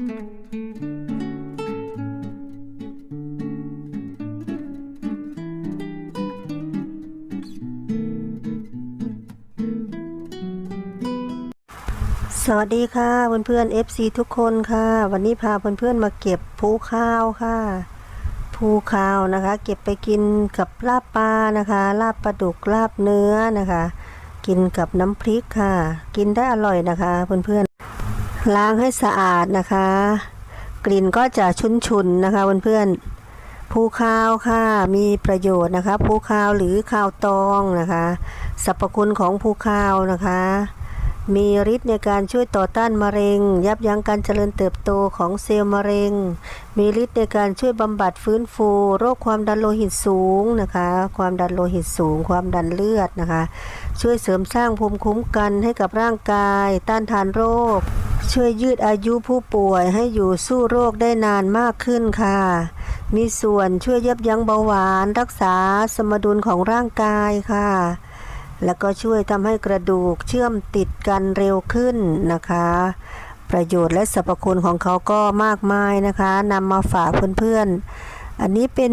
สวัสดีค่ะเพื่อนๆ FC ทุกคนค่ะ วันนี้พาเพื่อนๆมาเก็บภูข้าวค่ะภูข้าวนะคะ เก็บไปกินกับลาบปลานะคะ ลาบปลาดุกลาบเนื้อนะคะ กินกับน้ำพริกค่ะ กินได้อร่อยนะคะเพื่อนๆ ล้างให้สะอาดนะคะ กลิ่นก็จะชุนๆนะคะเพื่อนๆภูข้าวค่ะมีประโยชน์นะคะผู้ข้าวหรือข้าวตองนะคะสรรพคุณของผู้ข้าวนะคะ มีฤทธิ์ในการช่วยต่อต้านมะเร็ง ยับยั้งการเจริญเติบโตของเซลล์มะเร็ง มีฤทธิ์ในการช่วยบำบัดฟื้นฟู โรคความดันโลหิตสูงนะคะ ความดันโลหิตสูง ความดันเลือดนะคะ ช่วยเสริมสร้างภูมิคุ้มกันให้กับร่างกาย ต้านทานโรค ช่วยยืดอายุผู้ป่วยให้อยู่สู้โรคได้นานมากขึ้นค่ะ มีส่วนช่วยยับยั้งเบาหวาน รักษาสมดุลของร่างกายค่ะ แล้วก็ช่วยทำให้กระดูกเชื่อมติดกันเร็วขึ้นนะคะ ประโยชน์และสรรพคุณของเขาก็มากมายนะคะนำมาฝากเพื่อนๆ อันนี้เป็น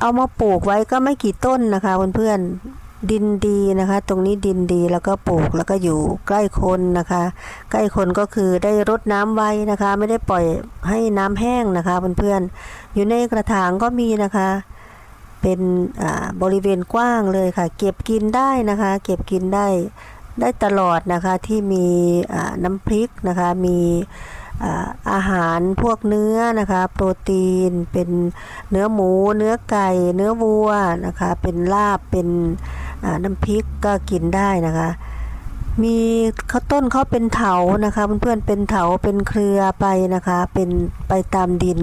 เอามาปลูกไว้ก็ไม่กี่ต้นนะคะเพื่อนๆดินดีนะคะ ตรงนี้ดินดีแล้วก็ปลูกแล้วก็อยู่ใกล้คนนะคะ ใกล้คนก็คือได้รดน้ำไว้นะคะ ไม่ได้ปล่อยให้น้ำแห้งนะคะเพื่อนๆอยู่ในกระถางก็มีนะคะ เป็นบริเวณกว้างเลยค่ะ เก็บกินได้นะคะ เก็บกินได้ได้ตลอดนะคะที่มีน้ำพริกนะคะ มีอาหารพวกเนื้อนะคะ โปรตีนเป็นเนื้อหมู เนื้อไก่ เนื้อวัวนะคะ เป็นลาบเป็นน้ำพริกก็กินได้นะคะ มีข้าวต้นเขาเป็นเถานะคะเพื่อนๆเป็นเถาเป็นเครือไปนะคะ เป็นไปตามดิน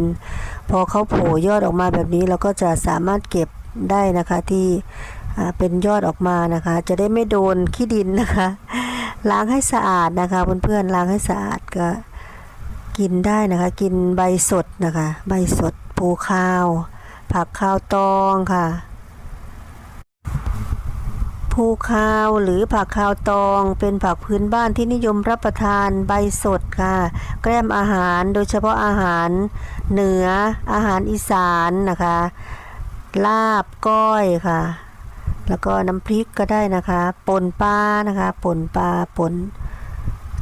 พอเขาโผล่ยอดออกมาแบบนี้เราก็จะสามารถเก็บได้นะคะที่เป็นยอดออกมานะคะ จะได้ไม่โดนขี้ดินนะคะ ล้างให้สะอาดนะคะเพื่อนๆล้างให้สะอาดก็กินได้นะคะ กินใบสดนะคะ ใบสดปูข้าว ผักข้าวตองค่ะ ภูข้าวหรือผักข้าวตอง เป็นผักพื้นบ้านที่นิยมรับประทานใบสดค่ะ แกล้มอาหารโดยเฉพาะอาหารเหนืออาหารอีสานนะคะ ลาบก้อยค่ะ แล้วก็น้ำพริกก็ได้นะคะป่นปลานะคะป่นปลาป่น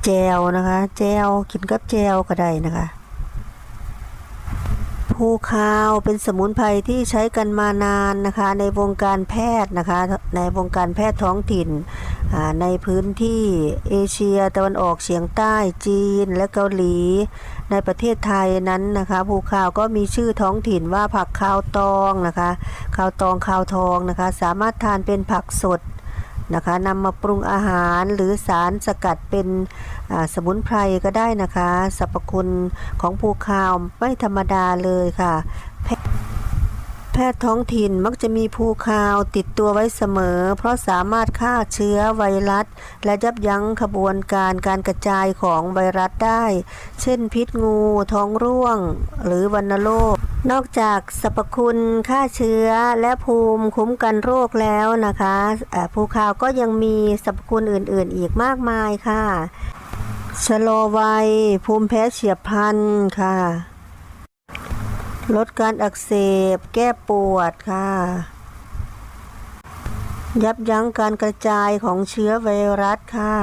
แจวนะคะ แจวกินกับแจวก็ได้นะคะ ภูคาวเป็นสมุนไพรที่ใช้กันมานานนะคะ ในวงการแพทย์นะคะ ในวงการแพทย์ท้องถิ่น ในพื้นที่เอเชียตะวันออกเฉียงใต้จีนและเกาหลี ในประเทศไทยนั้นนะคะภูคาวก็มีชื่อท้องถิ่นว่าผักคาวตองนะคะคาวตองคาวทองนะคะ สามารถทานเป็นผักสด นะคะนำมาปรุงอาหารหรือสารสกัดเป็นสมุนไพรก็ได้นะคะสรรพคุณของภูคาวไม่ธรรมดาเลยค่ะ แพทย์ท้องถิ่นมักจะมีภูคาวติดตัวไว้เสมอ เพราะสามารถฆ่าเชื้อไวรัส และยับยั้งขบวนการการกระจายของไวรัสได้ เช่นพิษงู ท้องร่วง หรือวัณโรค นอกจากสรรพคุณฆ่าเชื้อและภูมิคุ้มกันโรคแล้วนะคะภูคาวก็ยังมีสรรพคุณอื่นๆ อีกมากมายค่ะชะลอวัย ภูมิแพ้เฉียบพลันค่ะ ลดการอักเสบ แก้ปวดค่ะ ยับยั้งการกระจายของเชื้อไวรัสค่ะ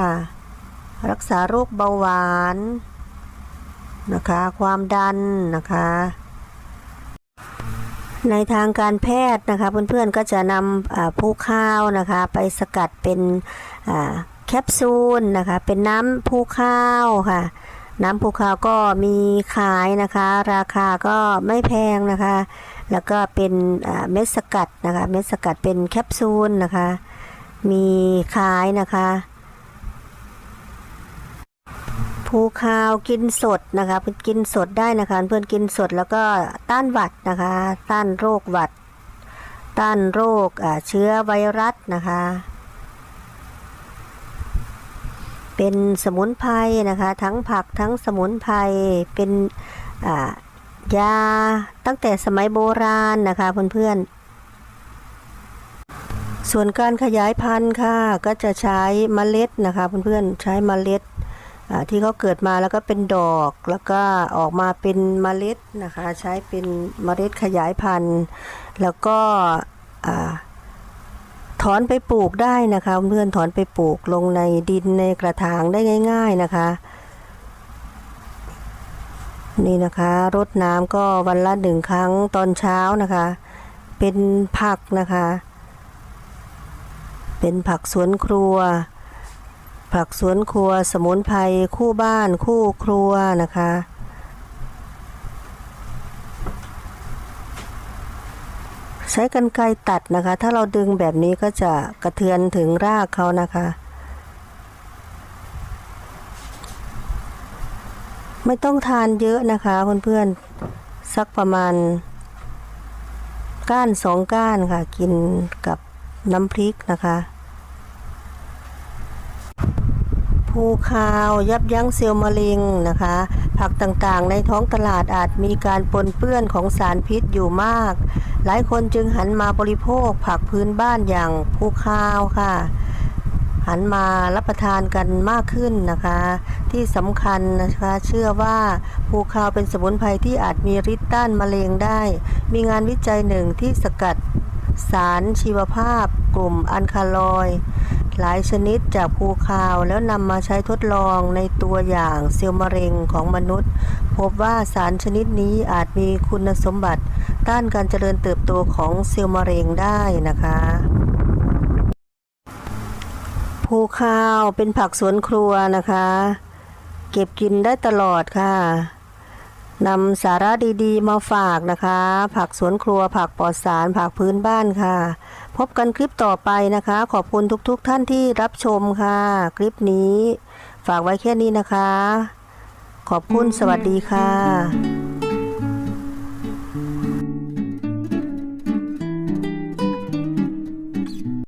รักษาโรคเบาหวานนะคะ ความดันนะคะ ในทางการแพทย์นะคะเพื่อนๆก็จะนำผู้ข้าวนะคะไปสกัดเป็นแคปซูลนะคะเป็นน้ำผู้ข้าวค่ะ น้ำภูเขาก็มีขายนะคะ ราคาก็ไม่แพงนะคะ แล้วก็เป็นเม็ดสกัดนะคะเม็ดสกัดเป็นแคปซูลนะคะ มีขายนะคะ ภูคาวกินสดนะคะกินสดได้นะคะเพื่อนกินสดแล้วก็ต้านหวัดนะคะ ต้านโรคหวัด ต้านโรคเชื้อไวรัสนะคะ เป็นสมุนไพรนะคะ ทั้งผักทั้งสมุนไพรเป็นยาตั้งแต่สมัยโบราณนะคะเพื่อนๆส่วนการขยายพันธุ์ค่ะก็จะใช้เมล็ดนะคะเพื่อนๆใช้เมล็ด ที่เขาเกิดมาแล้วก็เป็นดอกแล้วก็ออกมาเป็นเมล็ดนะคะ ใช้เป็นเมล็ดขยายพันธุ์ แล้วก็ถอนไปปลูกได้นะคะเพื่อนถอนไปปลูกลงในดินในกระถางได้ง่าย ๆนะคะ นี่นะคะรดน้ำก็วันละหนึ่งครั้งตอนเช้านะคะ เป็นผักนะคะ เป็นผักสวนครัว ผักสวนครัว สมุนไพรคู่บ้านคู่ครัวนะคะ ใช้กันไกรตัดนะคะ ถ้าเราดึงแบบนี้ก็จะกระเทือนถึงรากเขานะคะไม่ต้องทานเยอะนะคะเพื่อนๆสักประมาณ ก้านสองก้านค่ะ กินกับน้ำพริกนะคะ ภูคาว ยับยั้งเซลล์มะเร็งนะคะ ผักต่างๆ ในท้องตลาดอาจมีการปนเปื้อนของสารพิษอยู่มาก หลายคนจึงหันมาบริโภคผักพื้นบ้านอย่างภูคาวค่ะ หันมารับประทานกันมากขึ้นนะคะ ที่สำคัญนะคะเชื่อว่าภูคาวเป็นสมุนไพรที่อาจมีฤทธิ์ต้านมะเร็งได้ มีงานวิจัยหนึ่งที่สกัดสารชีวภาพกลุ่มอันคาลอย หลายชนิดจากภูคาวแล้วนำมาใช้ทดลองในตัวอย่างเซลล์มะเร็งของมนุษย์ พบว่าสารชนิดนี้อาจมีคุณสมบัติ ต้านการเจริญเติบโตของเซลล์มะเร็งได้นะคะภูข้าวเป็นผักสวนครัวนะคะ เก็บกินได้ตลอดค่ะนำสาระดีๆ มาฝากนะคะ ผักสวนครัวผักปลอดสารผักพื้นบ้านค่ะ พบกันคลิปต่อไปนะคะ ขอบคุณทุกๆทท่านที่รับชมค่ะ คลิปนี้ ฝากไว้แค่นี้นะคะ ขอบคุณสวัสดีค่ะ